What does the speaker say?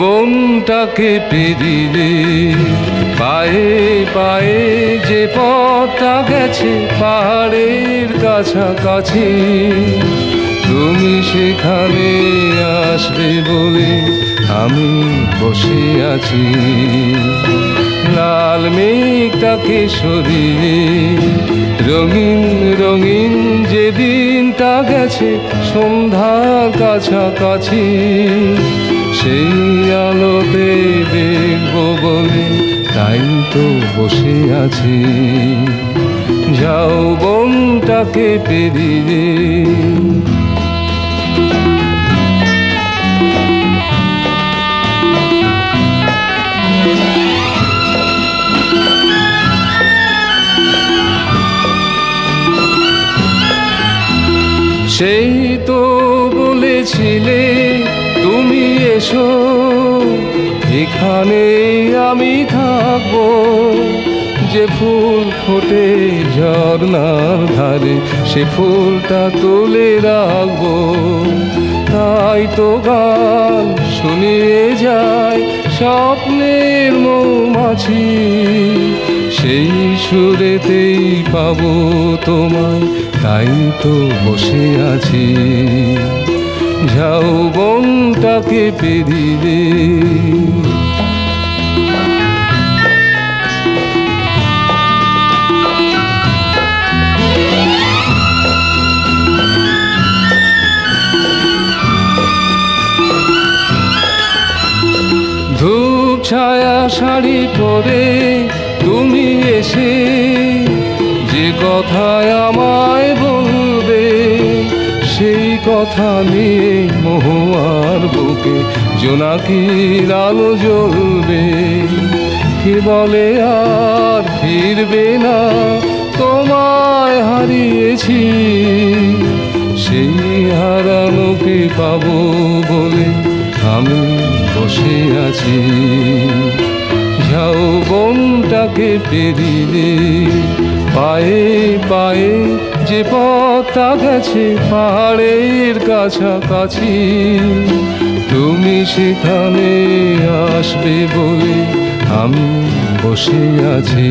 মনটাকে পেরিয়ে পায়ে পায়ে যে পথটা গেছে পাহাড়ের কাছাকাছি, তুমি সেখানে আসবে বলে আমি বসে আছি। লাল মেঘটাকে সরিয়ে, রঙিন রঙিন যেদিনটা গেছে সন্ধ্যার কাছাকাছি সেই আলোতে দেখব বলে তাই তো বসে আছি। যাও বনটাকে পেরিয়ে। সেই তো বলেছিলে এসো এখানে আমি থাকব। যে ফুল ফোটে ঝর্নার ধারে, সে ফুলটা তুলে রাখব। তাই তো গান শুনিয়ে যায় স্বপ্নের মৌমাছি। সেই সুরেতেই পাবো তোমায়, তাই তো বসে আছি। যাও বনটাকে পেরিয়ে ধূপ ছায়া শাড়ি পরে তুমি এসে যে কথায় আমায় কথা নিয়ে মহুয়ার বুকে, জোনাকির আলো জ্বলবে। কে বলে আর ফিরবে না, তোমায় হারিয়েছি। সেই হারানোকে পাবো বলে আমি বসে আছি। যাও বনটাকে পেরিয়ে পায়ে পায়ে যে পথটা গেছে পাহাড়ের কাছাকাছি তুমি সেখানে আসবে বলে আমি বসে আছি।